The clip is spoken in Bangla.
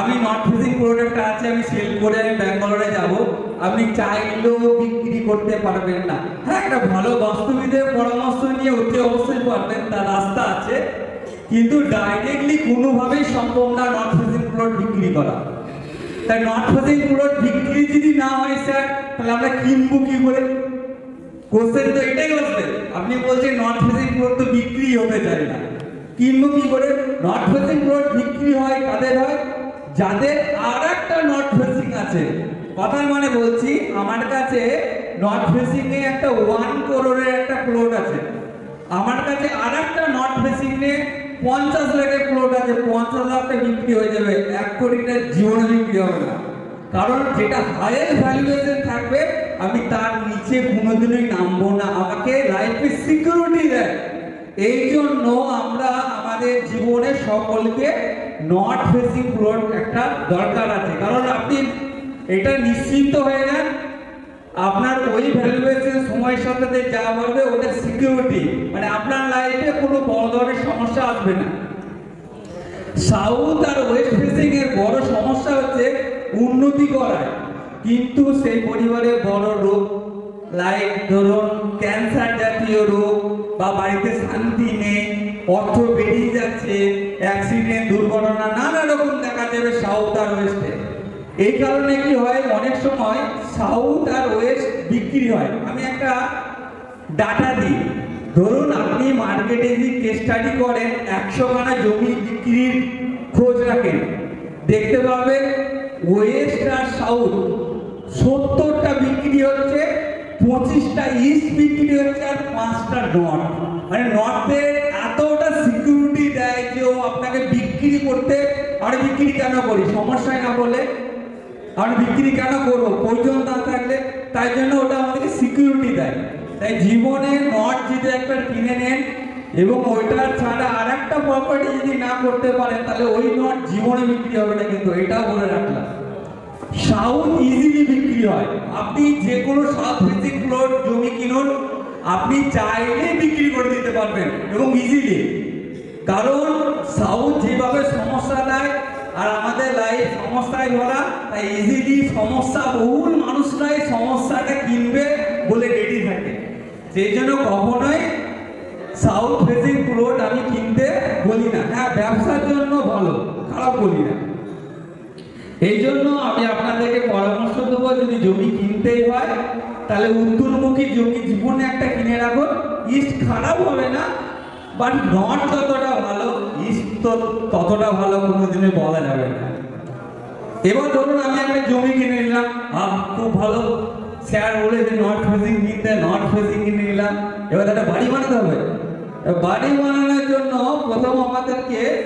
আমি নর্থ ফেসিং প্রোডাক্ট আছে, আমি সেল করে আমি ব্যাঙ্গালোরে যাব। আপনি চাইলেও বিক্রি করতে পারবেন না। হ্যাঁ একটা ভালো বাস্তুবিদের পরামর্শ নিয়ে অতি অবশ্যই পারবেন, তার রাস্তা আছে। কিন্তু ডাইরেক্টলি কোনোভাবেই সম্ভব না নর্থ ফেসিং প্রোডাক্ট বিক্রি করা। তাই নর্থ ফেসিং প্রোডাক্ট বিক্রি যদি না হয়, স্যার, তাহলে আমরা কিনবো কি করে? কোশ্চেন তো এটাই হচ্ছে আপনি বলছেন নর্থ ফেসিং প্রোডাক্ট তো বিক্রি হতে চায় না। কিনবো কি করে? নর্থ ফেসিং প্রোডাক্ট বিক্রি হয় কাদের হয়? যাদের আর একটা নর্থ ফেসিং আছে। কথার মানে বলছি, আমার কাছে নর্থ ফেসিং এ একটা ওয়ান করোড়ের একটা প্লট আছে। আমার কাছে আর একটা নর্থ ফেসিং এ পঞ্চাশ লাখের প্লট আছে। পঞ্চাশ লাখটা বিক্রি হয়ে যাবে। এক কোটিটা জীবনে বিক্রি হবে না। কারণ যেটা হায়ার ভ্যালুয়েশন থাকবে, আমি তার নিচে কোনোদিনই নামবো না। আমাকে লাইফে সিকিউরিটি দেয়। এই জন্য আমরা আমাদের জীবনে সকলকে নট ফেসিং প্লট একটা দরকার আছে। কারণ আপনি এটা নিশ্চিন্ত হয়ে যান আপনার ওই ভ্যালুয়েশন সময়ের সাথে যা বাড়বে ওটা সিকিউরিটি মানে আপনার লাইফে কোনো বড় ধরনের সমস্যা আসবে না। সাউথ আর ওয়েস্ট ফেসিং এর বড় সমস্যা হচ্ছে উন্নতি করায় কিন্তু সেই পরিবারে বড় রোগ লাইক ধরুন ক্যান্সার জাতীয় রোগ বা বাড়িতে শান্তি নেই, অর্থ বেরিয়ে যাচ্ছে অ্যাক্সিডেন্ট দুর্ঘটনা, নানা রকম দেখা যাবে, সাউথ আর ওয়েস্টে। এই কারণে কি হয়, অনেক সময় সাউথ আর ওয়েস্ট বিক্রি হয়। আমি একটা ডাটা দিই। ধরুন, আপনি মার্কেটে যদি কেস স্টাডি করেন, একশো খানা জমি বিক্রির খোঁজ রাখেন, দেখতে পাবেন ওয়েস্ট আর সাউথ সত্তরটা বিক্রি হচ্ছে পঁচিশটা ইস্ট বিক্রি হচ্ছে আর পাঁচটা নর্থ মানে নর্থে এতটা সিকিউরিটি দেয় যে ও আপনাকে বিক্রি করতে, আর বিক্রি কেন করি? সমস্যায় না বলে। আমি বিক্রি কেন করব? প্রয়োজন না থাকলে। তাই জন্য ওটা আমাদেরকে সিকিউরিটি দেয়। তাই জীবনে নট যদি একটা কিনে নেন, এবং ওইটা ছাড়া আর একটা প্রপার্টি যদি না করতে পারেন, তাহলে ওই নট জীবনে বিক্রি হবে না কিন্তু, এটাও বলে রাখলাম। সাউথ ইজিলি বিক্রি হয়। আপনি যে কোনো সাউথ ফেসিং প্লট, জমি কিনুন, আপনি চাইলে বিক্রি করে দিতে পারবেন এবং ইজিলি কারণ সাউথ যেভাবে সমস্যা দেয় আর আমাদের লাইফ সমস্যায় ভরা তাই ইজিলি সমস্যা, বহুল মানুষরাই সমস্যাটা কিনবে বলে রেডি থাকে। সেই জন্য কখনোই সাউথ ফেসিং প্লট আমি কিনতে বলি না। হ্যাঁ ব্যবসার জন্য ভালো, খারাপ বলি না। এই জন্য আমি আপনাদেরকে পরামর্শ দেবো, যদি জমি কিনতেই হয়, তাহলে উত্তরমুখী জমি জীবনে একটা কিনে রাখুন ইস্ট খারাপ হবে না বাট নট যতটা ভালো, ইস্ট তো ততটা ভালো কোনোদিনই বলা যাবে না। এবার ধরুন আমি একটা জমি কিনে নিলাম, আহ, খুব ভালো। স্যার বলে যে নর্থ ফেসিং কিনতে নর্থ ফেসিং কিনে নিলাম। এবার একটা বাড়ি বানাতে হবে। বাড়ি বানানোর জন্য প্রথম আমাদেরকে